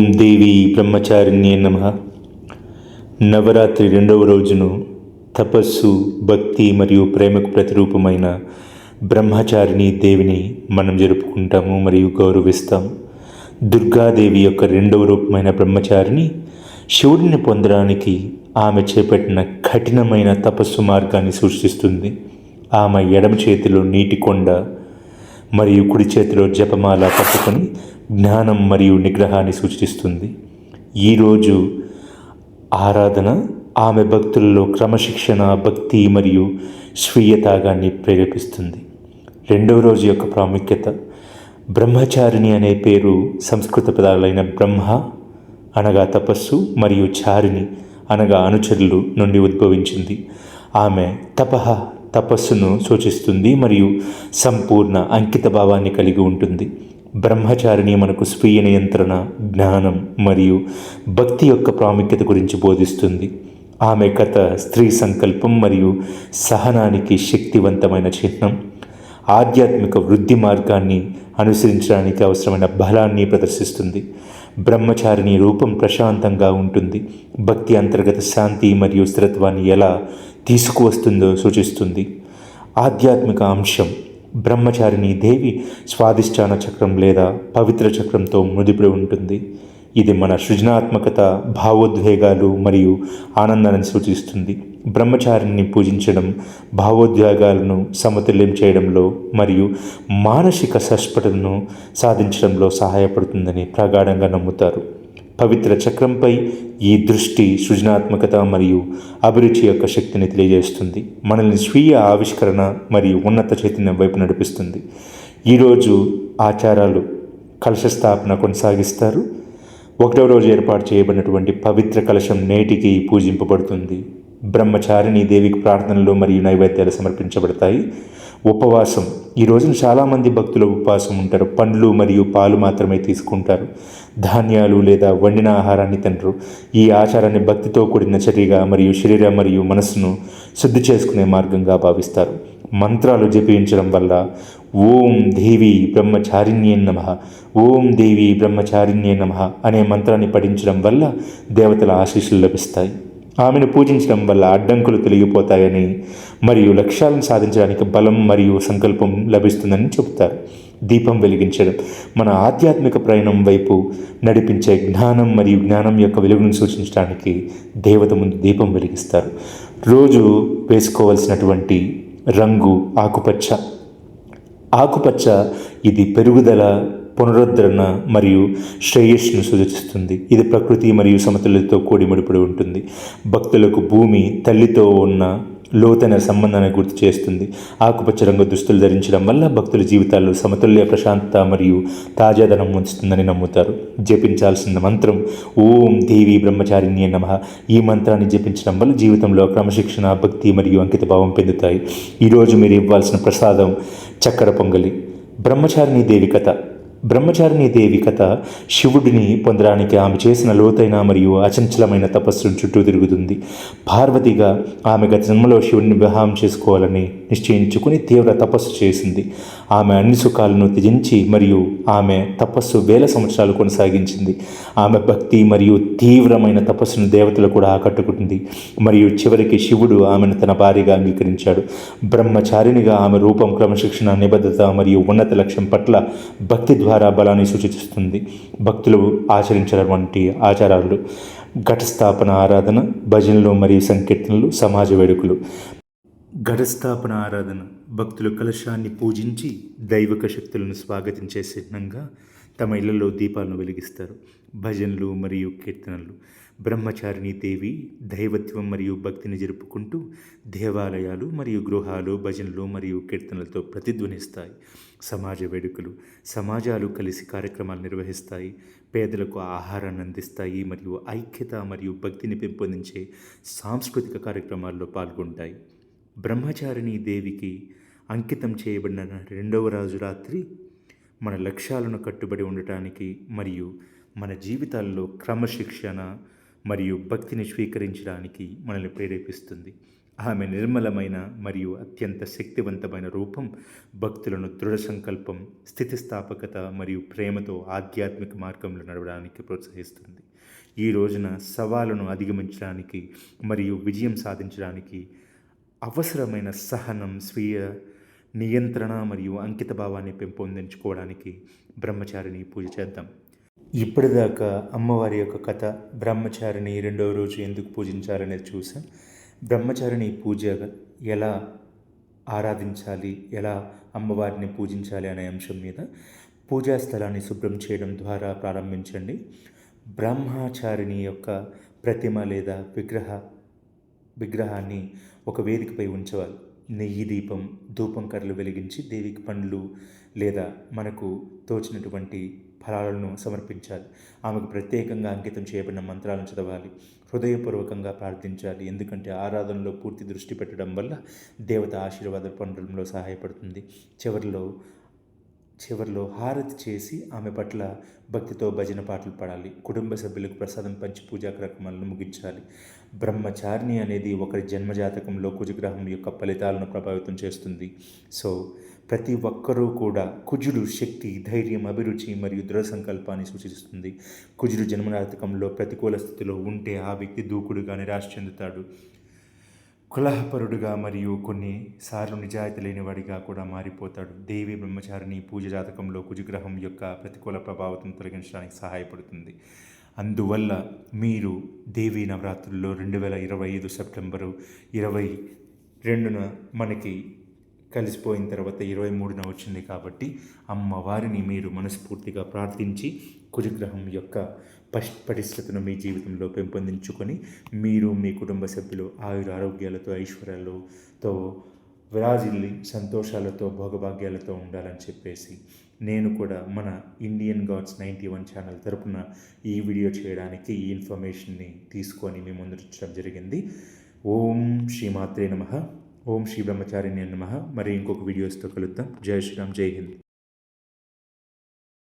ఓం దేవి బ్రహ్మచారిణ్యే నమ. నవరాత్రి రెండవ రోజును తపస్సు భక్తి మరియు ప్రేమకు ప్రతిరూపమైన బ్రహ్మచారిణి దేవిని మనం జరుపుకుంటాము మరియు గౌరవిస్తాం. దుర్గాదేవి యొక్క రెండవ రూపమైన బ్రహ్మచారిణి శివుడిని పొందడానికి ఆమె చేపట్టిన కఠినమైన తపస్సు మార్గాన్ని సూచిస్తుంది ఆమె ఎడమ చేతిలో నీటి కొండ మరియు కుడి చేతిలో జపమాల పట్టుకొని జ్ఞానం మరియు నిగ్రహాన్ని సూచిస్తుంది. ఈరోజు ఆరాధన ఆమె భక్తులలో క్రమశిక్షణ భక్తి మరియు స్వీయతాగాన్ని ప్రేరేపిస్తుంది. రెండవ రోజు యొక్క ప్రాముఖ్యత బ్రహ్మచారిణి అనే పేరు సంస్కృత పదాలైన బ్రహ్మ అనగా తపస్సు మరియు చారిణి అనగా అనుచరులు నుండి ఉద్భవించింది. ఆమె తపహ తపస్సును సూచిస్తుంది మరియు సంపూర్ణ అంకిత భావాన్ని కలిగి ఉంటుంది. బ్రహ్మచారిణి మనకు స్వీయ నియంత్రణ జ్ఞానం మరియు భక్తి యొక్క ప్రాముఖ్యత గురించి బోధిస్తుంది. ఆమె కథ స్త్రీ సంకల్పం మరియు సహనానికి శక్తివంతమైన చిహ్నం. ఆధ్యాత్మిక వృద్ధి మార్గాన్ని అనుసరించడానికి అవసరమైన బలాన్ని ప్రదర్శిస్తుంది. బ్రహ్మచారిణి రూపం ప్రశాంతంగా ఉంటుంది. భక్తి అంతర్గత శాంతి మరియు స్థిరత్వాన్ని ఎలా తీసుకువస్తుందో సూచిస్తుంది. ఆధ్యాత్మిక అంశం బ్రహ్మచారిణి దేవి స్వాధిష్టాన చక్రం లేదా పవిత్ర చక్రంతో ముడిపడి ఉంటుంది. ఇది మన సృజనాత్మకత భావోద్వేగాలు మరియు ఆనందాన్ని సూచిస్తుంది. బ్రహ్మచారిని పూజించడం భావోద్వేగాలను సమతుల్యం చేయడంలో మరియు మానసిక సస్పటను సాధించడంలో సహాయపడుతుందని ప్రగాఢంగా నమ్ముతారు. పవిత్ర చక్రంపై ఈ దృష్టి సృజనాత్మకత మరియు అభిరుచి యొక్క శక్తిని తెలియజేస్తుంది. మనల్ని స్వీయ ఆవిష్కరణ మరియు ఉన్నత చైతన్యం వైపు నడిపిస్తుంది. ఈరోజు ఆచారాలు కలశ స్థాపన కొనసాగిస్తారు. ఒకటవ రోజు ఏర్పాటు చేయబడినటువంటి పవిత్ర కలశం నేటికి పూజింపబడుతుంది. బ్రహ్మచారిణి దేవికి ప్రార్థనలు మరియు నైవేద్యాలు సమర్పించబడతాయి. ఉపవాసం. ఈ రోజున చాలామంది భక్తులు ఉపవాసం ఉంటారు. పండ్లు మరియు పాలు మాత్రమే తీసుకుంటారు. ధాన్యాలు లేదా వండిన ఆహారాన్ని తినరు. ఈ ఆచారాన్ని భక్తితో కూడిన చర్యగా మరియు శరీరం మరియు మనస్సును శుద్ధి చేసుకునే మార్గంగా భావిస్తారు. మంత్రాలు జపించడం వల్ల ఓం దేవి బ్రహ్మచారిణ్యే నమ ఓం దేవి బ్రహ్మచారిణ్యే నమ అనే మంత్రాన్ని పఠించడం వల్ల దేవతల ఆశీస్సులు లభిస్తాయి. ఆమెను పూజించడం వల్ల అడ్డంకులు తొలగిపోతాయని మరియు లక్ష్యాలను సాధించడానికి బలం మరియు సంకల్పం లభిస్తుందని చెబుతారు. దీపం వెలిగించడం మన ఆధ్యాత్మిక ప్రయాణం వైపు నడిపించే జ్ఞానం మరియు జ్ఞానం యొక్క వెలుగును సూచించడానికి దేవత ముందు దీపం వెలిగిస్తారు. రోజు వేసుకోవాల్సినటువంటి రంగు ఆకుపచ్చ. ఆకుపచ్చ ఇది పెరుగుదల పునరుద్ధరణ మరియు శ్రేయస్సును సూచిస్తుంది. ఇది ప్రకృతి మరియు సమతుల్యతతో కూడిముడిపడి ఉంటుంది. భక్తులకు భూమి తల్లితో ఉన్న లోతైన సంబంధాన్ని గుర్తు చేస్తుంది. ఆకుపచ్చ రంగు దుస్తులు ధరించడం వల్ల భక్తుల జీవితాల్లో సమతుల్య ప్రశాంతత మరియు తాజాదనం ఉంచుతుందని నమ్ముతారు. జపించాల్సిన మంత్రం ఓం దేవి బ్రహ్మచారిణి నమ ఈ మంత్రాన్ని జపించడం వల్ల జీవితంలో క్రమశిక్షణ భక్తి మరియు అంకిత భావం పొందుతాయి ఈరోజు మీరు ఇవ్వాల్సిన ప్రసాదం చక్కెర పొంగలి. బ్రహ్మచారిణి దేవి కథ. బ్రహ్మచారిణి దేవి కథ శివుడిని పొందడానికి ఆమె చేసిన లోతైన మరియు అచంచలమైన తపస్సును చుట్టూ తిరుగుతుంది. పార్వతిగా ఆమె గత జన్మలో శివుడిని వివాహం చేసుకోవాలని నిశ్చయించుకుని తీవ్ర తపస్సు చేసింది. ఆమె అన్ని సుఖాలను త్యజించి మరియు ఆమె తపస్సు వేల సంవత్సరాలు కొనసాగించింది. ఆమె భక్తి మరియు తీవ్రమైన తపస్సును దేవతలు కూడా ఆకట్టుకుంది. మరియు చివరికి శివుడు ఆమెను తన భార్యగా అంగీకరించాడు. బ్రహ్మచారిణిగా ఆమె రూపం క్రమశిక్షణ నిబద్ధత మరియు ఉన్నత లక్ష్యం పట్ల భక్తి ద్వారా బలాన్ని సూచిస్తుంది. భక్తులు ఆచరించినటువంటి ఆచారాలు ఘటస్థాపన ఆరాధన భజనలు మరియు సంకీర్తనలు సమాజ వేడుకలు. ఘటస్థాపన ఆరాధన భక్తులు కలశాన్ని పూజించి దైవక శక్తులను స్వాగతించే చిహ్నంగా తమ ఇళ్ళలో దీపాలను వెలిగిస్తారు. భజనలు మరియు కీర్తనలు. బ్రహ్మచారిణి దేవి దైవత్వం మరియు భక్తిని జరుపుకుంటూ దేవాలయాలు మరియు గృహాలు భజనలు మరియు కీర్తనలతో ప్రతిధ్వనిస్తాయి. సమాజ వేడుకలు సమాజాలు కలిసి కార్యక్రమాలు నిర్వహిస్తాయి. పేదలకు ఆహారాన్ని అందిస్తాయి మరియు ఐక్యత మరియు భక్తిని పెంపొందించే సాంస్కృతిక కార్యక్రమాల్లో పాల్గొంటాయి. బ్రహ్మచారిణి దేవికి అంకితం చేయబడిన రెండవ రాజు రాత్రి మన లక్ష్యాలను కట్టుబడి ఉండటానికి మరియు మన జీవితాల్లో క్రమశిక్షణ మరియు భక్తిని స్వీకరించడానికి మనల్ని ప్రేరేపిస్తుంది. ఆమె నిర్మలమైన మరియు అత్యంత శక్తివంతమైన రూపం భక్తులను దృఢ సంకల్పం స్థితిస్థాపకత మరియు ప్రేమతో ఆధ్యాత్మిక మార్గంలో నడవడానికి ప్రోత్సహిస్తుంది. ఈ రోజున సవాలును అధిగమించడానికి మరియు విజయం సాధించడానికి అవసరమైన సహనం స్వీయ నియంత్రణ మరియు అంకిత భావాన్ని పెంపొందించుకోవడానికి బ్రహ్మచారిని పూజ చేద్దాం. ఇప్పటిదాకా అమ్మవారి యొక్క కథ బ్రహ్మచారిని రెండవ రోజు ఎందుకు పూజించాలనేది చూసాం. బ్రహ్మచారిని పూజ ఎలా ఆరాధించాలి ఎలా అమ్మవారిని పూజించాలి అనే అంశం మీద పూజా స్థలాన్ని శుభ్రం చేయడం ద్వారా ప్రారంభించండి. బ్రహ్మచారిణి యొక్క ప్రతిమ లేదా విగ్రహ విగ్రహాన్ని ఒక వేదికపై ఉంచవాలి. నెయ్యి దీపం ధూపం కర్రలు వెలిగించి దేవికి పండ్లు లేదా మనకు తోచినటువంటి ఫలాలను సమర్పించాలి. ఆమెకు ప్రత్యేకంగా అంకితం చేయబడిన మంత్రాలను చదవాలి. హృదయపూర్వకంగా ప్రార్థించాలి. ఎందుకంటే ఆరాధనలో పూర్తి దృష్టి పెట్టడం వల్ల దేవత ఆశీర్వాద పొందడంలో సహాయపడుతుంది. చివరిలో చివరిలో హారతి చేసి ఆమె పట్ల భక్తితో భజన పాటలు పాడాలి. కుటుంబ సభ్యులకు ప్రసాదం పంచి పూజా కార్యక్రమాలను ముగించాలి. బ్రహ్మచారిణి అనేది ఒకరి జన్మజాతకంలో కుజగ్రహం యొక్క ఫలితాలను ప్రభావితం చేస్తుంది. సో ప్రతి ఒక్కరూ కూడా కుజుడు శక్తి ధైర్యం అభిరుచి మరియు దృఢ సంకల్పాన్ని సూచిస్తుంది. కుజుడు జన్మజాతకంలో ప్రతికూల స్థితిలో ఉంటే ఆ వ్యక్తి దూకుడుగా నిరాశ చెందుతాడు. కులహపరుడుగా మరియు కొన్నిసార్లు నిజాయితీ లేనివాడిగా కూడా మారిపోతాడు. దేవి బ్రహ్మచారిని పూజ జాతకంలో కుజగ్రహం యొక్క ప్రతికూల ప్రభావం తొలగించడానికి సహాయపడుతుంది. అందువల్ల మీరు దేవీ నవరాత్రుల్లో రెండు వేల ఇరవై ఐదు సెప్టెంబరు ఇరవై రెండున మనకి కలిసిపోయిన తర్వాత ఇరవై మూడున వచ్చింది కాబట్టి అమ్మవారిని మీరు మనస్ఫూర్తిగా ప్రార్థించి కుజగ్రహం యొక్క పటిష్టతను మీ జీవితంలో పెంపొందించుకొని మీరు మీ కుటుంబ సభ్యులు ఆయుర ఆరోగ్యాలతో ఐశ్వర్యాలతో విరాజిల్లి సంతోషాలతో భోగభాగ్యాలతో ఉండాలని చెప్పేసి నేను కూడా మన Indian gods ninety one channel తరపున ఈ వీడియో చేయడానికి ఈ ఇన్ఫర్మేషన్ని తీసుకొని మీ ముందుంచడం జరిగింది. ఓం శ్రీమాత్రే నమ. ఓం శ్రీ బ్రహ్మచారిణ్య నమ. మరి ఇంకొక వీడియోస్తో కలుద్దాం. జై శ్రీరామ్. జై హింద్.